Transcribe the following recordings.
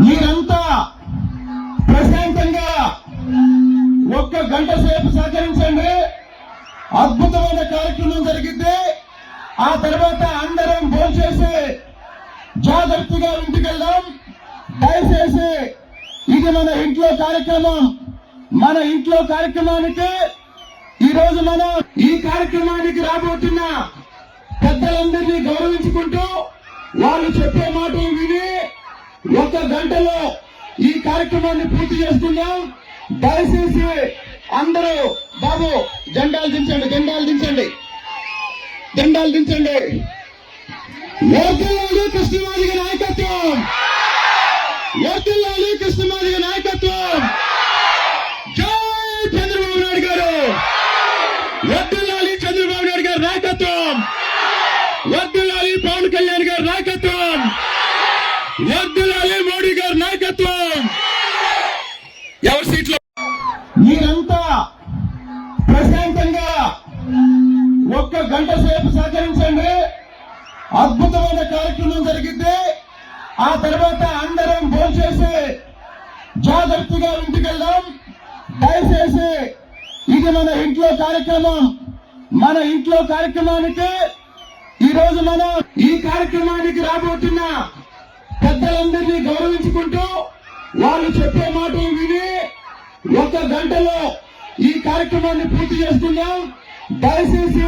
మీరంతా ప్రశాంతంగా ఒక్క గంట సేపు సహకరించండి. అద్భుతమైన కార్యక్రమం జరిగితే ఆ తర్వాత అందరం భోజేసి జాగ్రత్తగా ఇంటికెళ్దాం దయచేసి ఇది మన ఇంట్లో కార్యక్రమం. మన ఇంట్లో కార్యక్రమానికి ఈ రోజు మనం ఈ కార్యక్రమానికి రాబోతున్న పెద్దలందరినీ గౌరవించుకుంటూ వాళ్ళు చెప్పే మాటలు విని ఒక గంటలో ఈ కార్యక్రమాన్ని పూర్తి చేస్తున్నాం. దయచేసి అందరూ బాబు జెండాలు దించండి జెండాలు దించండి. జెండాలు దించండి. వర్ధిల్లాలి కృష్ణమాదిగ నాయకత్వం. వర్ధిల్లాలి నాయకత్వం వర్ధిల్లాలి పవన్ కళ్యాణ్ గారి నాయకత్వం. వర్ధిల్లాలి మోడీ గారి నాయకత్వం. ఎవరి సీట్లో? మీరంతా ప్రశాంతంగా ఒక్క గంట సేపు సహకరించండి. అద్భుతమైన కార్యక్రమం జరిగితే ఆ తర్వాత అందరం భోంచేసి జాగ్రత్తగా ఇంటికెళ్దాం దయచేసి ఇది మన ఇంట్లో కార్యక్రమం. మన ఇంట్లో కార్యక్రమానికి ఈ రోజు మనం ఈ కార్యక్రమానికి రాబోతున్న పెద్దలందరినీ గౌరవించుకుంటూ వాళ్ళు చెప్పే మాటలు విని ఒక గంటలో ఈ కార్యక్రమాన్ని పూర్తి చేస్తున్నాం. దయచేసి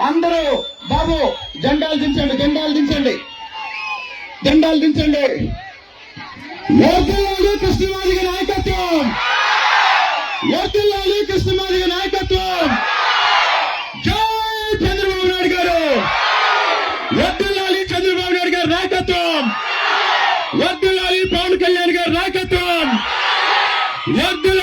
అందరూ బాబు జెండాలు దించండి జెండాలు దించండి జెండాలు దించండి. వర్ధిల్లాలి వద్దులాలి చంద్రబాబు నాయుడు గారు రాకత్వం వద్దులాలి పవన్ కళ్యాణ్ గారు రాకత్వం వద్దు